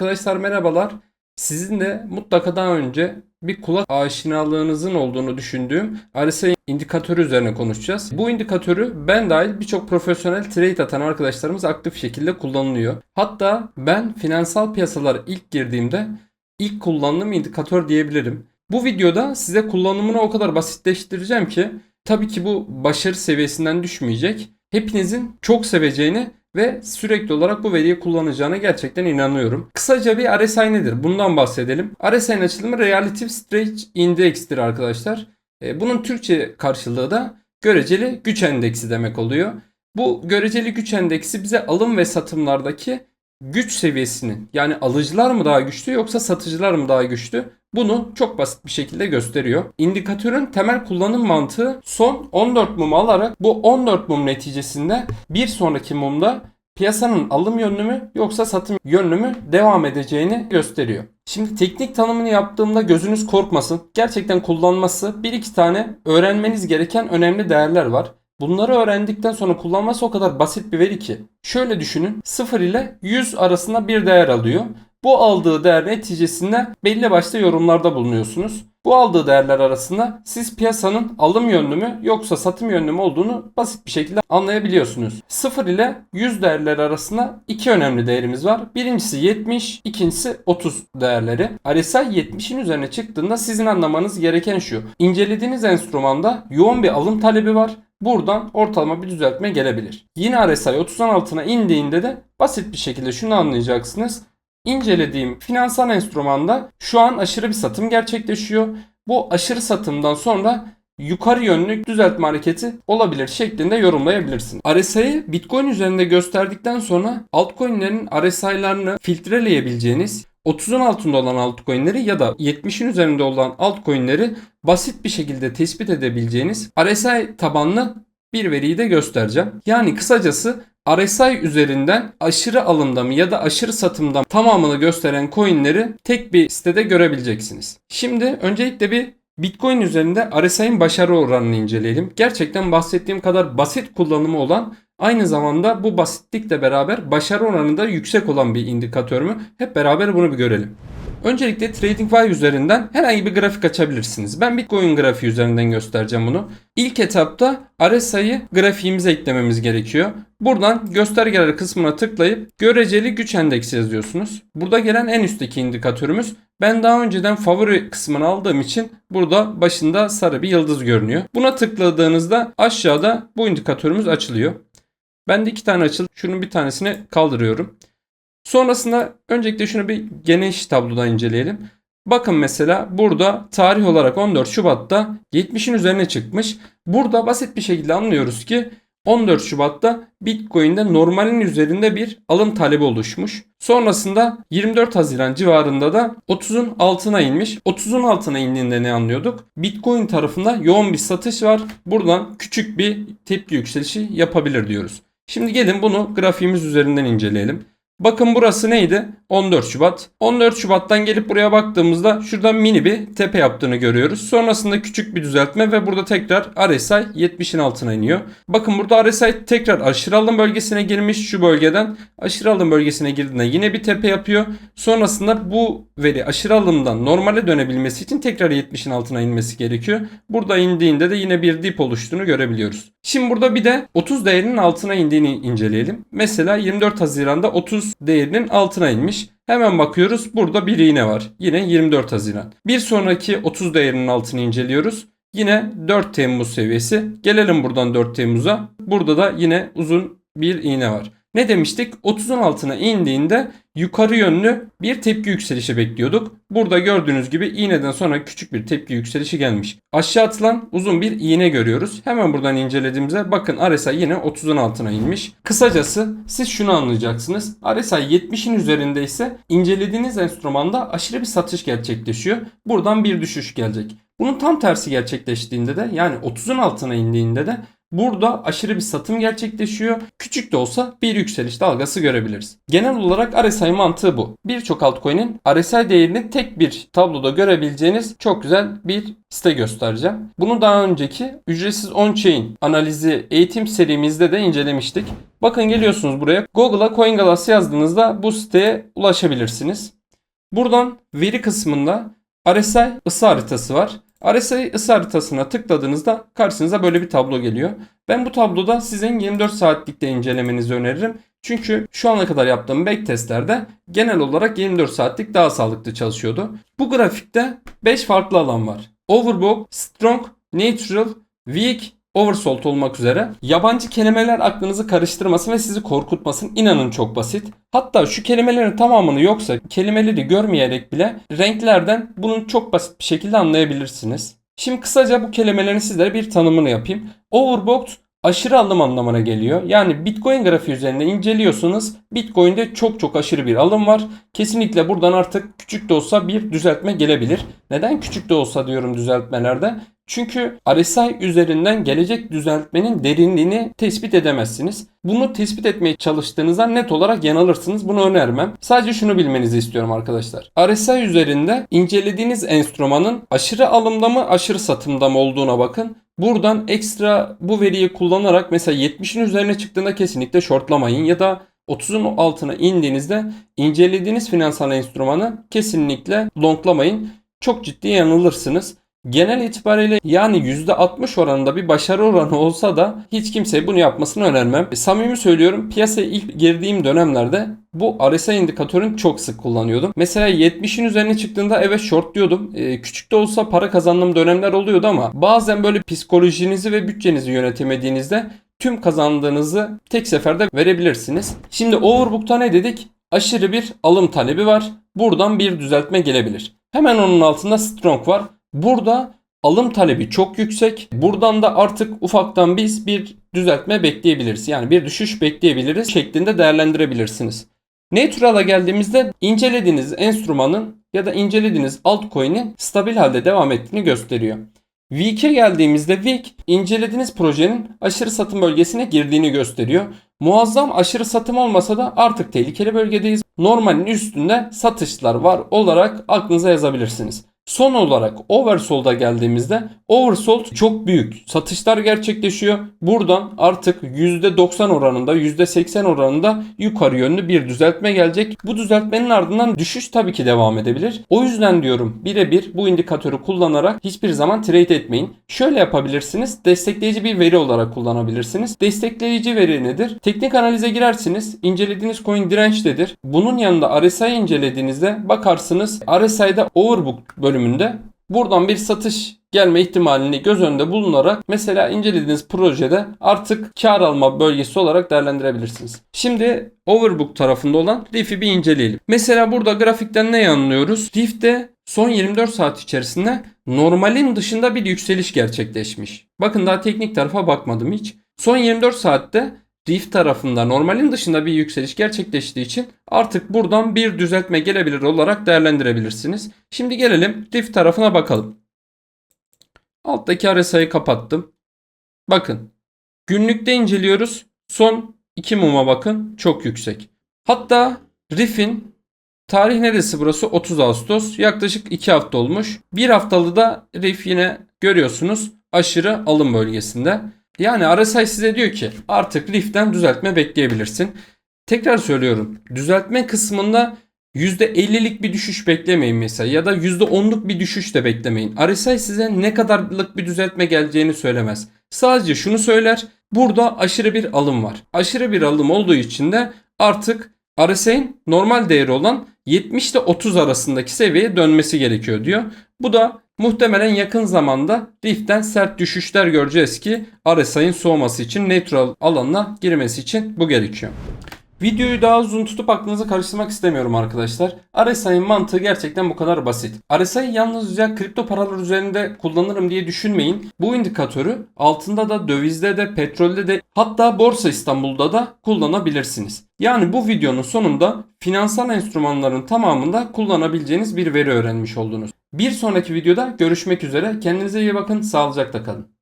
Arkadaşlar merhabalar. Sizin de mutlaka daha önce bir kulak aşinalığınızın olduğunu düşündüğüm RSI indikatörü üzerine konuşacağız. Bu indikatörü ben dahil birçok profesyonel trade atan arkadaşlarımız aktif şekilde kullanılıyor. Hatta ben finansal piyasalara ilk girdiğimde ilk kullandığım indikatör diyebilirim. Bu videoda size kullanımını o kadar basitleştireceğim ki tabii ki bu başarı seviyesinden düşmeyecek. Hepinizin çok seveceğini ve sürekli olarak bu veriyi kullanacağına gerçekten inanıyorum. Kısaca bir RSI nedir? Bundan bahsedelim. RSI'nin açılımı Relative Strength Index'tir arkadaşlar. E, Bunun Türkçe karşılığı da göreceli güç endeksi demek oluyor. Bu göreceli güç endeksi bize alım ve satımlardaki güç seviyesini yani alıcılar mı daha güçlü yoksa satıcılar mı daha güçlü bunu çok basit bir şekilde gösteriyor. İndikatörün temel kullanım mantığı son 14 mumu alarak bu 14 mum neticesinde bir sonraki mumda piyasanın alım yönlü mü yoksa satım yönlü mü devam edeceğini gösteriyor. Şimdi teknik tanımını yaptığımda gözünüz korkmasın. Gerçekten kullanması bir iki tane öğrenmeniz gereken önemli değerler var. Bunları öğrendikten sonra kullanması o kadar basit bir veri ki. Şöyle düşünün 0 ile 100 arasında bir değer alıyor. Bu aldığı değer neticesinde belli başlı yorumlarda bulunuyorsunuz. Bu aldığı değerler arasında siz piyasanın alım yönlü mü yoksa satım yönlü mü olduğunu basit bir şekilde anlayabiliyorsunuz. 0 ile 100 değerler arasında iki önemli değerimiz var. Birincisi 70, ikincisi 30 değerleri. RSI 70'in üzerine çıktığında sizin anlamanız gereken şu. İncelediğiniz enstrümanda yoğun bir alım talebi var. Buradan ortalama bir düzeltme gelebilir. Yine RSI 30'un altına indiğinde de basit bir şekilde şunu anlayacaksınız. İncelediğim finansal enstrümanda şu an aşırı bir satım gerçekleşiyor. Bu aşırı satımdan sonra yukarı yönlü düzeltme hareketi olabilir şeklinde yorumlayabilirsin. RSI'yi Bitcoin üzerinde gösterdikten sonra altcoin'lerin RSI'larını filtreleyebileceğiniz 30'un altında olan altcoin'leri ya da 70'in üzerinde olan altcoin'leri basit bir şekilde tespit edebileceğiniz RSI tabanlı bir veriyi de göstereceğim. Yani kısacası RSI üzerinden aşırı alımda mı ya da aşırı satımda mı tamamını gösteren coinleri tek bir sitede görebileceksiniz. Şimdi öncelikle bir Bitcoin üzerinde RSI'nin başarı oranını inceleyelim. Gerçekten bahsettiğim kadar basit kullanımı olan aynı zamanda bu basitlikle beraber başarı oranı da yüksek olan bir indikatör mü? Hep beraber bunu bir görelim. Öncelikle TradingView üzerinden herhangi bir grafik açabilirsiniz. Ben Bitcoin grafiği üzerinden göstereceğim bunu. İlk etapta RSI'yi grafiğimize eklememiz gerekiyor. Buradan göstergeler kısmına tıklayıp göreceli güç endeksi yazıyorsunuz. Burada gelen en üstteki indikatörümüz. Ben daha önceden favori kısmını aldığım için burada başında sarı bir yıldız görünüyor. Buna tıkladığınızda aşağıda bu indikatörümüz açılıyor. Ben de iki tane açıldı. Şunun bir tanesini kaldırıyorum. Sonrasında öncelikle şunu bir geniş tabloda inceleyelim. Bakın mesela burada tarih olarak 14 Şubat'ta 70'in üzerine çıkmış. Burada basit bir şekilde anlıyoruz ki 14 Şubat'ta Bitcoin'de normalin üzerinde bir alım talebi oluşmuş. Sonrasında 24 Haziran civarında da 30'un altına inmiş. 30'un altına indiğinde ne anlıyorduk? Bitcoin tarafında yoğun bir satış var. Buradan küçük bir tepki yükselişi yapabilir diyoruz. Şimdi gelin bunu grafiğimiz üzerinden inceleyelim. Bakın burası neydi? 14 Şubat. 14 Şubat'tan gelip buraya baktığımızda şurada mini bir tepe yaptığını görüyoruz. Sonrasında küçük bir düzeltme ve burada tekrar RSI 70'in altına iniyor. Bakın burada RSI tekrar aşırı alım bölgesine girmiş şu bölgeden. Aşırı alım bölgesine girdiğinde yine bir tepe yapıyor. Sonrasında bu veri aşırı alımdan normale dönebilmesi için tekrar 70'in altına inmesi gerekiyor. Burada indiğinde de yine bir dip oluştuğunu görebiliyoruz. Şimdi burada bir de 30 değerinin altına indiğini inceleyelim. Mesela 24 Haziran'da 30 değerinin altına inmiş. Hemen bakıyoruz burada bir iğne var. Yine 24 Haziran. Bir sonraki 30 değerinin altını inceliyoruz. Yine 4 Temmuz seviyesi. Gelelim buradan 4 Temmuz'a. Burada da yine uzun bir iğne var. Ne demiştik? 30'un altına indiğinde yukarı yönlü bir tepki yükselişi bekliyorduk. Burada gördüğünüz gibi iğneden sonra küçük bir tepki yükselişi gelmiş. Aşağı atılan uzun bir iğne görüyoruz. Hemen buradan incelediğimizde bakın RSI yine 30'un altına inmiş. Kısacası siz şunu anlayacaksınız. RSI 70'in üzerinde ise incelediğiniz enstrümanda aşırı bir satış gerçekleşiyor. Buradan bir düşüş gelecek. Bunun tam tersi gerçekleştiğinde de yani 30'un altına indiğinde de Burada aşırı bir satım gerçekleşiyor. Küçük de olsa bir yükseliş dalgası görebiliriz. Genel olarak RSI mantığı bu. Birçok altcoin'in RSI değerini tek bir tabloda görebileceğiniz çok güzel bir site göstereceğim. Bunu daha önceki ücretsiz on-chain analizi eğitim serimizde de incelemiştik. Bakın geliyorsunuz buraya. Google'a CoinGlass yazdığınızda bu siteye ulaşabilirsiniz. Buradan veri kısmında RSI ısı haritası var. RSI ısı haritasına tıkladığınızda karşınıza böyle bir tablo geliyor. Ben bu tabloda sizin 24 saatlikte incelemenizi öneririm. Çünkü şu ana kadar yaptığım backtestlerde genel olarak 24 saatlik daha sağlıklı çalışıyordu. Bu grafikte 5 farklı alan var. Overbought, Strong, Neutral, Weak, Oversold olmak üzere yabancı kelimeler aklınızı karıştırmasın ve sizi korkutmasın. İnanın çok basit. Hatta şu kelimelerin tamamını yoksa kelimeleri görmeyerek bile renklerden bunu çok basit bir şekilde anlayabilirsiniz. Şimdi kısaca bu kelimelerin sizlere bir tanımını yapayım. Overbought aşırı alım anlamına geliyor. Yani Bitcoin grafiği üzerinde inceliyorsunuz. Bitcoin'de çok çok aşırı bir alım var. Kesinlikle buradan artık küçük de olsa bir düzeltme gelebilir. Neden küçük de olsa diyorum düzeltmelerde? Çünkü RSI üzerinden gelecek düzeltmenin derinliğini tespit edemezsiniz. Bunu tespit etmeye çalıştığınızda net olarak yanılırsınız. Bunu önermem. Sadece şunu bilmenizi istiyorum arkadaşlar. RSI üzerinde incelediğiniz enstrümanın aşırı alımda mı aşırı satımda mı olduğuna bakın. Buradan ekstra bu veriyi kullanarak mesela 70'in üzerine çıktığında kesinlikle shortlamayın ya da 30'un altına indiğinizde incelediğiniz finansal enstrümanı kesinlikle longlamayın. Çok ciddi yanılırsınız. Genel itibariyle yani %60 oranında bir başarı oranı olsa da hiç kimseye bunu yapmasını önermem. E, samimi söylüyorum piyasaya ilk girdiğim dönemlerde bu RSI indikatörün çok sık kullanıyordum. Mesela 70'in üzerine çıktığında evet short diyordum. E, küçük de olsa para kazandığım dönemler oluyordu ama bazen böyle psikolojinizi ve bütçenizi yönetemediğinizde tüm kazandığınızı tek seferde verebilirsiniz. Şimdi Overbook'ta ne dedik? Aşırı bir alım talebi var. Buradan bir düzeltme gelebilir. Hemen onun altında Strong var. Burada alım talebi çok yüksek. Buradan da artık ufaktan biz bir düzeltme bekleyebiliriz. Yani bir düşüş bekleyebiliriz şeklinde değerlendirebilirsiniz. Neutral'a geldiğimizde incelediğiniz enstrümanın ya da incelediğiniz altcoin'in stabil halde devam ettiğini gösteriyor. Week'e geldiğimizde Week incelediğiniz projenin aşırı satım bölgesine girdiğini gösteriyor. Muazzam aşırı satım olmasa da artık tehlikeli bölgedeyiz. Normalin üstünde satışlar var olarak aklınıza yazabilirsiniz. Son olarak oversold'a geldiğimizde oversold çok büyük satışlar gerçekleşiyor. Buradan artık %90 oranında %80 oranında yukarı yönlü bir düzeltme gelecek. Bu düzeltmenin ardından düşüş tabii ki devam edebilir. O yüzden diyorum birebir bu indikatörü kullanarak hiçbir zaman trade etmeyin. Şöyle yapabilirsiniz. Destekleyici bir veri olarak kullanabilirsiniz. Destekleyici veri nedir? Teknik analize girersiniz. İncelediğiniz coin dirençtedir. Bunun yanında RSI incelediğinizde bakarsınız RSI'de overbook bölümünde buradan bir satış gelme ihtimalini göz önünde bulunarak mesela incelediğiniz projede artık kar alma bölgesi olarak değerlendirebilirsiniz. Şimdi Overbook tarafında olan Riff'i bir inceleyelim. Mesela burada grafikten ne anlıyoruz? Riff'te son 24 saat içerisinde normalin dışında bir yükseliş gerçekleşmiş. Bakın daha teknik tarafa bakmadım hiç. Son 24 saatte Rift tarafında normalin dışında bir yükseliş gerçekleştiği için artık buradan bir düzeltme gelebilir olarak değerlendirebilirsiniz. Şimdi gelelim Rift tarafına bakalım. Alttaki RSI'yi kapattım. Bakın günlükte inceliyoruz. Son 2 muma bakın çok yüksek. Hatta Riff'in tarih neresi burası? 30 Ağustos. Yaklaşık 2 hafta olmuş. Bir haftalı da Riff yine görüyorsunuz aşırı alım bölgesinde. Yani RSI size diyor ki artık Rift'ten düzeltme bekleyebilirsin. Tekrar söylüyorum. Düzeltme kısmında %50'lik bir düşüş beklemeyin mesela ya da %10'luk bir düşüş de beklemeyin. RSI size ne kadarlık bir düzeltme geleceğini söylemez. Sadece şunu söyler. Burada aşırı bir alım var. Aşırı bir alım olduğu için de artık RSI'nin normal değeri olan 70 ile 30 arasındaki seviyeye dönmesi gerekiyor diyor. Bu da muhtemelen yakın zamanda Rift'ten sert düşüşler göreceğiz ki RSI'nin soğuması için neutral alanına girmesi için bu gerekiyor. Videoyu daha uzun tutup aklınızı karıştırmak istemiyorum arkadaşlar. RSI'nin mantığı gerçekten bu kadar basit. RSI yalnızca kripto paralar üzerinde kullanırım diye düşünmeyin. Bu indikatörü altında da dövizde de petrolde de hatta Borsa İstanbul'da da kullanabilirsiniz. Yani bu videonun sonunda finansal enstrümanların tamamında kullanabileceğiniz bir veri öğrenmiş oldunuz. Bir sonraki videoda görüşmek üzere. Kendinize iyi bakın. Sağlıcakla kalın.